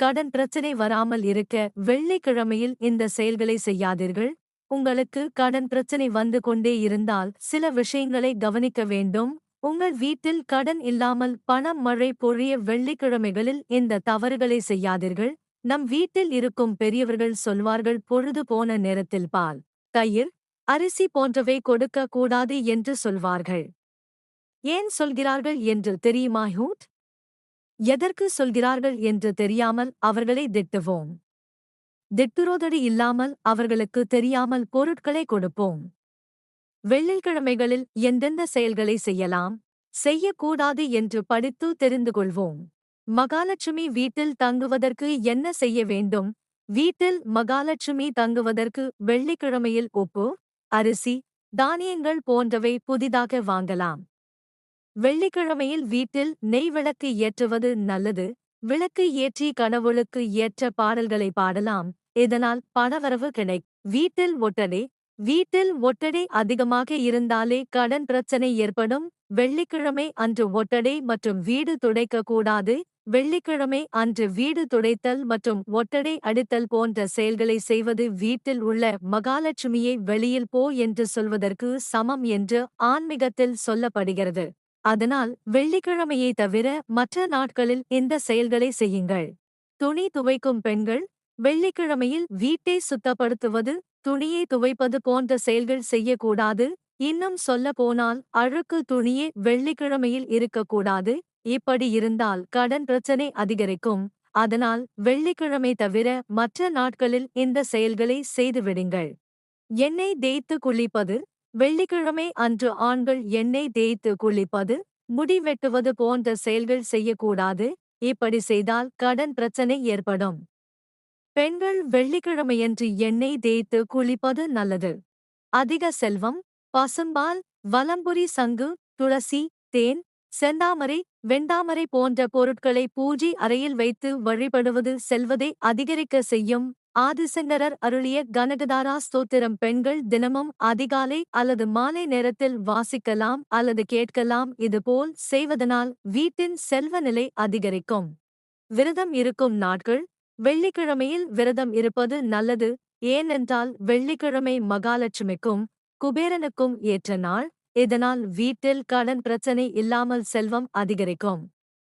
கடன் பிரச்சனை வராமல் இருக்க வெள்ளிக்கிழமையில் இந்த செயல்களை செய்யாதீர்கள். உங்களுக்கு கடன் பிரச்சனை வந்து கொண்டே இருந்தால் சில விஷயங்களை கவனிக்க வேண்டும். உங்கள் வீட்டில் கடன் இல்லாமல் பணம் மழை பொழிய வெள்ளிக்கிழமைகளில் இந்த தவறுகளை செய்யாதீர்கள். நம் வீட்டில் இருக்கும் பெரியவர்கள் சொல்வார்கள் பொழுது போன நேரத்தில் பால் தயிர் அரிசி போன்றவை கொடுக்க கூடாது என்று சொல்வார்கள். ஏன் சொல்கிறார்கள் என்று தெரியுமா ஹூட் எதற்கு சொல்கிறார்கள் என்று தெரியாமல் அவர்களை திட்டுவோம். திட்டுரோதடி இல்லாமல் அவர்களுக்கு தெரியாமல் பொருட்களை கொடுப்போம். வெள்ளிக்கிழமைகளில் எந்தெந்த செயல்களை செய்யலாம் செய்யக்கூடாது என்று படித்து தெரிந்து கொள்வோம். மகாலட்சுமி வீட்டில் தங்குவதற்கு என்ன செய்ய வேண்டும் வீட்டில் மகாலட்சுமி தங்குவதற்கு வெள்ளிக்கிழமையில் உப்பு அரிசி தானியங்கள் போன்றவை புதிதாக வாங்கலாம். வெள்ளிக்கிழமையில் வீட்டில் நெய் விளக்கு ஏற்றுவது நல்லது. விளக்கு ஏற்றி கனவுளுக்கு ஏற்ற பாடல்களை பாடலாம். இதனால் பணவரவு கிடை வீட்டில் ஒட்டடை வீட்டில் ஒட்டடை அதிகமாக இருந்தாலே கடன் பிரச்சனை ஏற்படும். வெள்ளிக்கிழமை அன்று ஒட்டடை மற்றும் வீடு துடைக்க கூடாது. வெள்ளிக்கிழமை அன்று வீடு துடைத்தல் மற்றும் ஒட்டடை அடித்தல் போன்ற செயல்களை செய்வது வீட்டில் உள்ள மகாலட்சுமியை வெளியில் போ என்று சொல்வதற்கு சமம் என்று ஆன்மீகத்தில் சொல்லப்படுகிறது. அதனால் வெள்ளிக்கிழமையை தவிர மற்ற நாட்களில் இந்த செயல்களை செய்யுங்கள். துணி துவைக்கும் பெண்கள் வெள்ளிக்கிழமையில் வீட்டை சுத்தப்படுத்துவது துணியை துவைப்பது போன்ற செயல்கள் செய்யக்கூடாது. இன்னும் சொல்ல போனால் அழுக்கு துணியே வெள்ளிக்கிழமையில் இருக்கக்கூடாது. இப்படி இருந்தால் கடன் பிரச்சனை அதிகரிக்கும். அதனால் வெள்ளிக்கிழமை தவிர மற்ற நாட்களில் இந்த செயல்களை செய்துவிடுங்கள். எண்ணெய் தேய்த்து குளிப்பது வெள்ளிக்கிழமை அன்று ஆண்கள் எண்ணெய் தேய்த்து குளிப்பது முடி வெட்டுவது போன்ற செயல்கள் செய்யக்கூடாது. இப்படி செய்தால் கடன் பிரச்சனை ஏற்படும். பெண்கள் வெள்ளிக்கிழமையன்று எண்ணெய் தேய்த்து குளிப்பது நல்லது. அதிக செல்வம் பசும்பால் வலம்புரி சங்கு துளசி தேன் செந்தாமரை வெண்டாமரை போன்ற பொருட்களை பூஜை அறையில் வைத்து வழிபடுவது செல்வதை அதிகரிக்க செய்யும் ஆதிசங்கரர் அருளிய கனகதாரா ஸ்தோத்திரம் பெண்கள் தினமும் அதிகாலை அல்லது மாலை நேரத்தில் வாசிக்கலாம் அல்லது கேட்கலாம். இதுபோல் செய்வதனால் வீட்டின் செல்வ நிலை அதிகரிக்கும். விரதம் இருக்கும் நாட்கள் வெள்ளிக்கிழமையில் விரதம் இருப்பது நல்லது. ஏனென்றால் வெள்ளிக்கிழமை மகாலட்சுமிக்கும் குபேரனுக்கும் ஏற்ற நாள் இதனால் வீட்டில் கடன் பிரச்சனை இல்லாமல் செல்வம் அதிகரிக்கும்.